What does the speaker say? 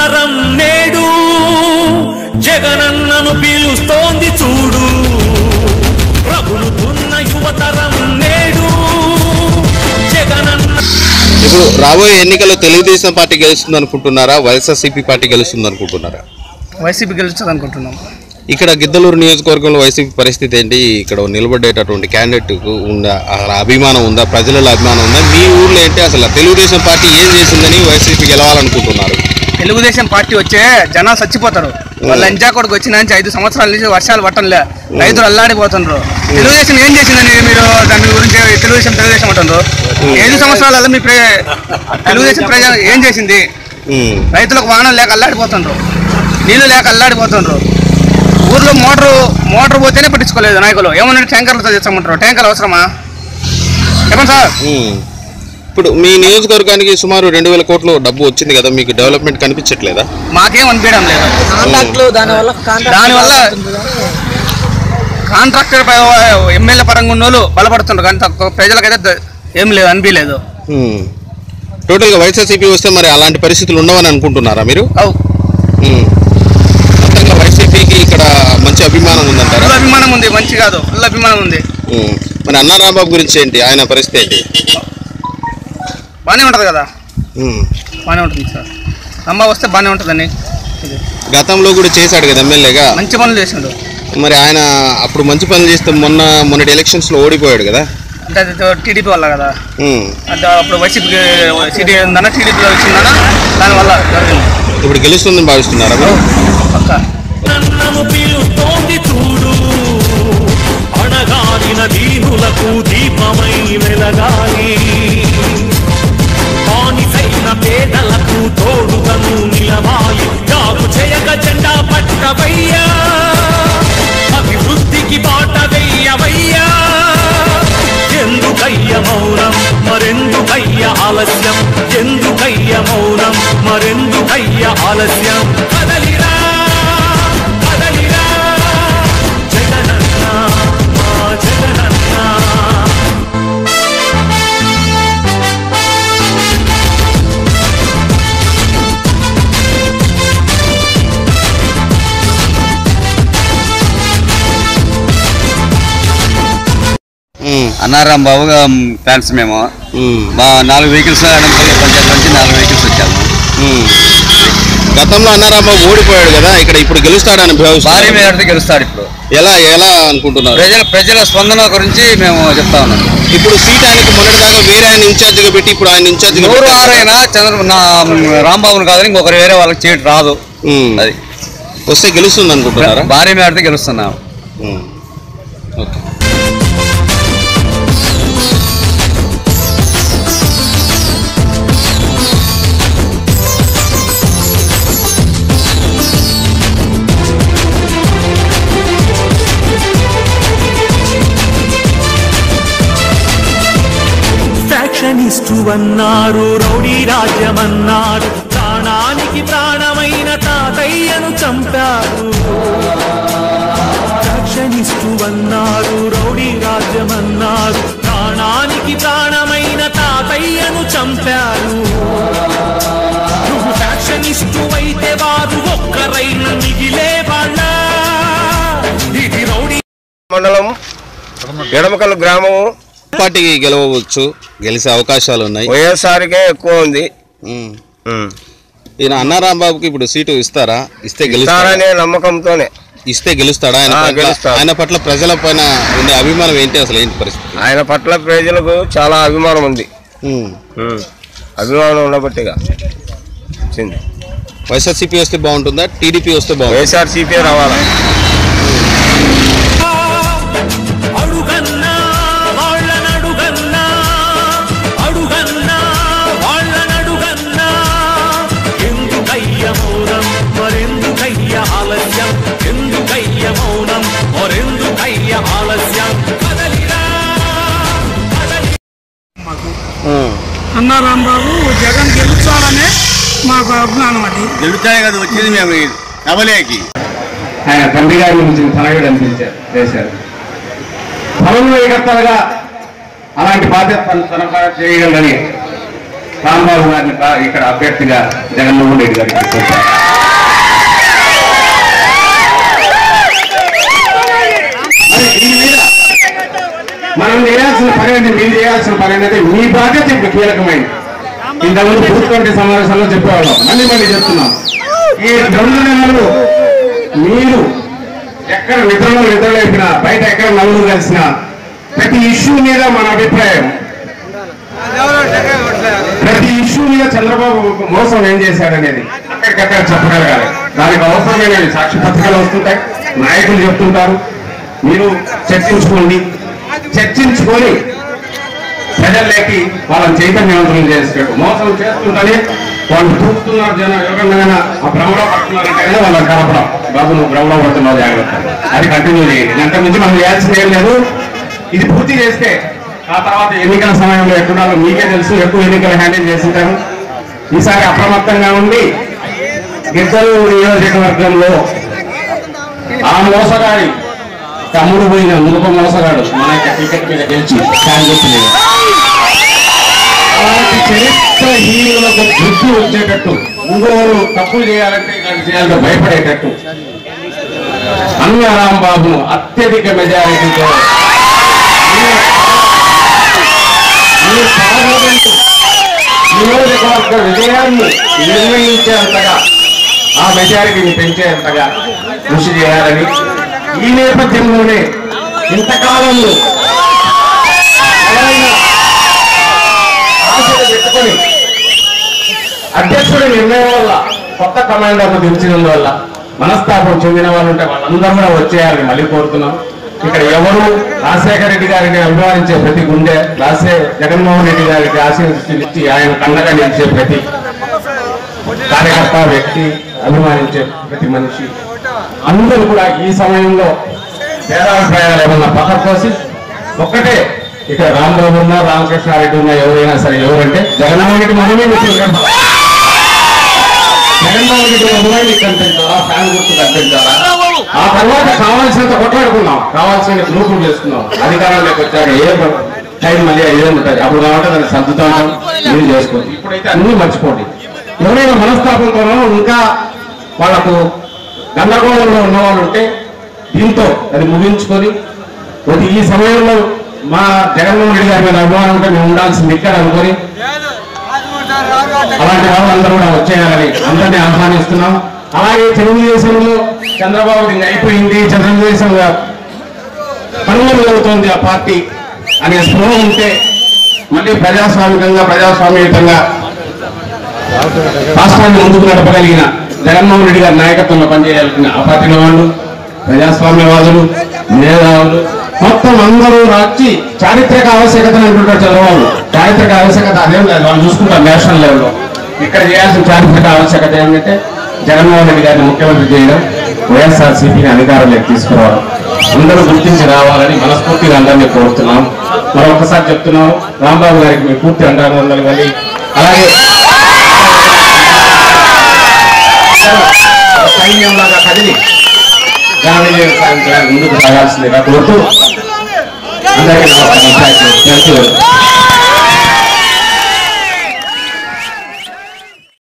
యువతరం నేడు జగనన్నను పిలుస్తోంది చూడు. రగులుతున్న యువతరం నేడు జగనన్న ఇప్పుడు రాబోయే ఎన్నికల్లో తెలుగుదేశం పార్టీ గెలుస్తుంది అనుకుంటున్నారా వైఎస్ఆర్సీపీ పార్టీ గెలుస్తుంది అనుకుంటున్నారా వైసీపీ గెలుస్తుంది అనుకుంటున్నాం ఇక్కడ గిద్దలూరు నియోజకవర్గంలో వైసీపీ పరిస్థితి ఏంటి? ఇక్కడ నిలబడేటటువంటి క్యాండిడేట్కు ఉందా అసలు అభిమానం ఉందా? ప్రజలలో అభిమానం ఉందా? మీ ఊర్లో ఏంటి? అసలు తెలుగుదేశం పార్టీ ఏం చేసిందని వైసీపీ గెలవాలనుకుంటున్నారు? తెలుగుదేశం పార్టీ వచ్చే జనాలు చచ్చిపోతారు. వాళ్ళ ఎంజా కొడుకు వచ్చిన నుంచి ఐదు సంవత్సరాల నుంచి వర్షాలు పట్టంలే రైతులు అల్లాడిపోతున్నారు తెలుగుదేశం ఏం చేసిందని మీరు దాని గురించి తెలుగుదేశం తెలుగుదేశం అంటున్నారు ఐదు సంవత్సరాలలో మీ తెలుగుదేశం ప్రజలు ఏం చేసింది? రైతులకు వాహనం లేక అల్లాడిపోతుండ్రు. నీళ్ళు లేక అల్లాడిపోతుండ్రు. ఊర్లో మోటారు మోటార్ పోతేనే పట్టించుకోలేదు నాయకులు. ఏమన్నా ట్యాంకర్లతో తెచ్చమంటారు. ట్యాంకర్ అవసరమా? చెప్పండి సార్. ఇప్పుడు మీ నియోజకవర్గానికి సుమారు రెండు వేల కోట్లు డబ్బు వచ్చింది కదా మీకు డెవలప్మెంట్ కనిపించట్లేదా? మాకేం అనిపించడం లేదు. కాంట్రాక్ట్లు దానివల్ల దానివల్ల కాంట్రాక్టర్ ఎమ్మెల్యే పరంగా ఉన్న వాళ్ళు బలపడుతుండ్రు కానీ తక్కువ ప్రజలకైతే ద- ఏం లేదు అనిపించలేదు. టోటల్గా వైఎస్ఆర్సీపీ వస్తే మరి అలాంటి పరిస్థితులు ఉండవని అనుకుంటున్నారా మీరు? అవు. మొత్తంగా వైసీపీకి ఇక్కడ మంచి అభిమానం ఉందంటారా? ఫుల్ అభిమానం ఉంది మంచి కాదు ఫుల్ అభిమానం ఉంది. మరి అన్నా రాంబాబు గురించి ఏంటి? ఆయన పరిస్థితి ఏంటి? బాగానే ఉంటుంది కదా. బాగానే ఉంటుంది సార్. అమ్మ వస్తే బాగానే ఉంటుందని. ఇది. గతంలో కూడా చేశాడు కదా ఎమ్మెల్యేగా? మంచి పనులు చేసిండు. మరి ఆయన అప్పుడు మంచి పనులు చేస్తే మొన్న మొన్నటి ఎలక్షన్స్లో ఓడిపోయాడు కదా? అంటే అది టీడీపీ వల్ల కదా. అంటే అప్పుడు వైసీపీకి సిటీ ఉందన్న టీడీపీలో వచ్చిందన్న దానివల్ల జరిగింది. ఇప్పుడు గెలుస్తుందని భావిస్తున్నారా మీరు? పక్క. దీనులకు దీపమై వెలగాలి. బానిసైన పేదలకు తోడుగను నిలవాలి జాగు చేయక జెండా పట్టవయ్యా అన్నారాం బాబు ఫ్యాన్స్ మేము. మా నాలుగు వెహికల్స్ పంచాయతీ నుంచి నాలుగు వెహికల్స్ వచ్చాము. గతంలో అన్నారాంబాబు ఓడిపోయాడు కదా ఇక్కడ ఇప్పుడు గెలుస్తాడని భారీ మేరతో గెలుస్తాడు ఇప్పుడు. ఎలా ఎలా అనుకుంటున్నారు? ప్రజల ప్రజల స్పందన గురించి మేము చెప్తా ఉన్నాం. ఇప్పుడు సీట్ ఆయనకు మొన్నటిదాకా వేరే ఆయన ఇన్ఛార్జిగా పెట్టి ఇప్పుడు ఆయన ఇన్ఛార్జిగా పెట్టారు. ఆరైనా చంద్ర నా రాంబాబుని కాదని ఇంకొకరు వేరే వాళ్ళకి చేయడం రాదు. అది. వస్తే గెలుస్తుంది అనుకుంటున్నారా భారీ మేరతో గెలుస్తున్నాం. ఓకే. ఫ్యాక్షనిస్టు అన్నారు రౌడీ రాజ్యమన్నారు ప్రాణానికి ప్రాణమైన తాతయ్యను చంపారు రక్షణిస్తువన్నారు రౌడీ రాజ్యమన్నారు ప్రాణానికి ప్రాణమైన తాతయ్యను చంపారు నువ్వు ఫ్యాక్షనిస్టు వారు ఒక్కరైన మిగిలే వాళ్ళ. ఇది రౌడీ మండలం ఎడమకల్ గ్రామము పార్టీకి గెలవచ్చు గెలిచే అవకాశాలు ఉన్నాయి. వైఎస్ఆర్కే ఎక్కువ ఉంది. ఈయన అన్నారాంబాబుకి ఇప్పుడు సీటు ఇస్తారా? ఇస్తే గెలుస్తారా ఇస్తారనే నమ్మకంతోనే. ఇస్తే గెలుస్తాడా? ఆయన. ఆయన పట్ల ప్రజల పైన ఉండే అభిమానం ఏంటి అసలు? ఏంటి పరిస్థితి? ఆయన పట్ల ప్రజలకు చాలా అభిమానం ఉంది. అభిమానం ఉండబట్టిగా వచ్చింది వైఎస్ఆర్సీపీ వస్తే బాగుంటుందా? టీడీపీ వస్తే బాగుంటుందా? వైఎస్ఆర్సీపీ రావాలా? ఉమ్. అన్నా రాంబాబు జగన్ గెలుస్తాడనే మాకు అభిమానం అది. గెలుస్తానే కదా వచ్చింది మేము కమలేకి ఆయన తండ్రి గారి గురించి తనయుడు అనిపించారు చేశారు. సమన్వయకర్తలుగా అలాంటి బాధ్యత తన చేయగలరని రాంబాబు గారిని ఇక్కడ అభ్యర్థిగా జగన్మోహన్ రెడ్డి గారికి తీసుకొచ్చారు మరి దీని మీద మనం చేయాల్సిన పని అంటే మీరు చేయాల్సిన పని అనేది మీ బాధ్యత ఇప్పుడు కీలకమైంది. ఇంతకుముందు బూత్ సమావేశంలో చెప్పేవాళ్ళం. మళ్ళీ మళ్ళీ చెప్తున్నాం. ఈ రెండు నెలలు మీరు ఎక్కడ నిద్రలో నిద్రలేపినా బయట ఎక్కడ నలుగురు కలిసినా ప్రతి ఇష్యూ మీద మన అభిప్రాయం. ప్రతి ఇష్యూ మీద చంద్రబాబు మోసం ఏం చేశాడనేది అక్కడికక్కడ చెప్పగలగాలి. దానికి అవసరమైన సాక్షి పత్రికలు వస్తుంటాయి. నాయకులు చెప్తుంటారు. మీరు చర్చించుకోండి. చర్చించుకొని ప్రజల్లోకి వాళ్ళని చైతన్యవంతులు చేసేటట్టు మోసం చేస్తుంటేనే వాళ్ళు చూస్తున్నారు జనం ఎవరినైనా ఆ భ్రమలో పడుతున్నారంటేనే వాళ్ళని కలపడం బాబు నువ్వు భ్రమలో పడుతున్నావు జాగ్రత్త. అది కంటిన్యూ చేయండి. గంట నుంచి మనం చేయాల్సింది ఏం లేదు. ఇది పూర్తి చేస్తే ఆ తర్వాత ఎన్నికల సమయంలో ఎక్కడాలో మీకే తెలుసు ఎక్కువ ఎన్నికలు హ్యాండిల్ చేసింటారు. ఈసారి అప్రమత్తంగా ఉండి గిద్దరు నియోజకవర్గంలో ఆ మోసగాడి తమ్ముడు పోయిన మునుప మోసగాడు మన యొక్క మీద గెలిచి ఫ్యాన్ చరిత్ర హీనులకు బుద్ధి వచ్చేటట్టు ఇంకోరు తప్పులు చేయాలంటే చేయాలంటే భయపడేటట్టు. అన్న బాబును అత్యధిక మెజారిటీతో పార్లమెంటు నియోజకవర్గ విజయాన్ని నిర్ణయించేంతగా ఆ మెజారిటీని పెంచేంతగా కృషి చేయాలని ఈ నేపథ్యంలోనే ఇంతకాలంలో ఆశలు పెట్టుకొని అధ్యక్షుడి నిర్ణయం వల్ల కొత్త కమాండర్ను దించినందువల్ల మనస్తాపం చెందిన వాళ్ళు ఉంటే వాళ్ళందరూ కూడా వచ్చేయాలని మళ్ళీ కోరుతున్నాం. ఇక్కడ ఎవరు రాజశేఖర రెడ్డి గారిని అభిమానించే ప్రతి గుండె రాసే జగన్మోహన్ రెడ్డి గారికి ఆశీర్వదించి ఆయన కండగా నిలిచే ప్రతి కార్యకర్త వ్యక్తి అభిమానించే ప్రతి మనిషి. అందరూ కూడా ఈ సమయంలో భేదాభిప్రాయాలు ఏమన్నా పక్కన కోసి ఒక్కటే ఇక్కడ రాంబాబు ఉన్నా రామకృష్ణారెడ్డి ఉన్నా ఎవరైనా సరే ఎవరంటే జగన్మోహన్ రెడ్డి మనమే మిత్రులు కదా. జగన్మోహన్ రెడ్డి అభిమాని కనిపించాలా? ఫ్యాన్ గుర్తు కనిపించాలా? ఆ తర్వాత కావాల్సినంత కొట్లాడుకున్నాం. కావాల్సిన గ్రూపులు చేసుకున్నాం. అధికారంలోకి వచ్చాక ఏ టైం మళ్ళీ ఇదే ఉంటుంది అప్పుడు కాబట్టి దాన్ని సర్దుతాం ఉంటాం. చేసుకోండి. ఇప్పుడైతే అన్ని మర్చిపోండి. ఎవరైనా మనస్తాపంతోనో ఇంకా వాళ్ళకు గందరగోళంలో ఉన్నవాళ్ళు ఉంటే దీంతో అది ముగించుకొని కొద్ది ఈ సమయంలో మా జగన్మోహన్ రెడ్డి గారి మీద అభిమానం ఉంటే మేము ఉండాల్సింది ఇక్కడ అనుకొని అలాంటి వాళ్ళందరూ కూడా వచ్చేయాలని అందరినీ ఆహ్వానిస్తున్నాం. అలాగే తెలుగుదేశంలో చంద్రబాబు ఇంకా అయిపోయింది. తెలుగుదేశం పనులు ఆ పార్టీ అనే స్పృహ ఉంటే మళ్ళీ ప్రజాస్వామికంగా ప్రజాస్వామ్యయుతంగా రాష్ట్రాన్ని ముందుకు నడపగలిగిన జగన్మోహన్ రెడ్డి గారి నాయకత్వంలో పనిచేయాల్సిన ఆ పార్టీలో వాళ్ళు ప్రజాస్వామ్యవాదులు మేధావులు మొత్తం అందరూ రాచి చారిత్రక ఆవశ్యకతను అంటుంటారు చంద్రబాబు. చారిత్రక ఆవశ్యకత అదేం లేదు వాళ్ళు చూసుకుంటారు నేషనల్ లెవెల్లో. ఇక్కడ చేయాల్సిన చారిత్రక ఆవశ్యకత ఏంటంటే జగన్మోహన్ రెడ్డి గారిని ముఖ్యమంత్రి చేయడం వైఎస్ఆర్సీపీని అధికారంలోకి తీసుకురావడం. అందరూ గుర్తించి రావాలని మనస్ఫూర్తిగా అందరినీ కోరుతున్నాం. మరొకసారి చెప్తున్నాం రాంబాబు గారికి మీ పూర్తి ini yang belakang ini, nih jangan ini saya untuk saya harus lihat anda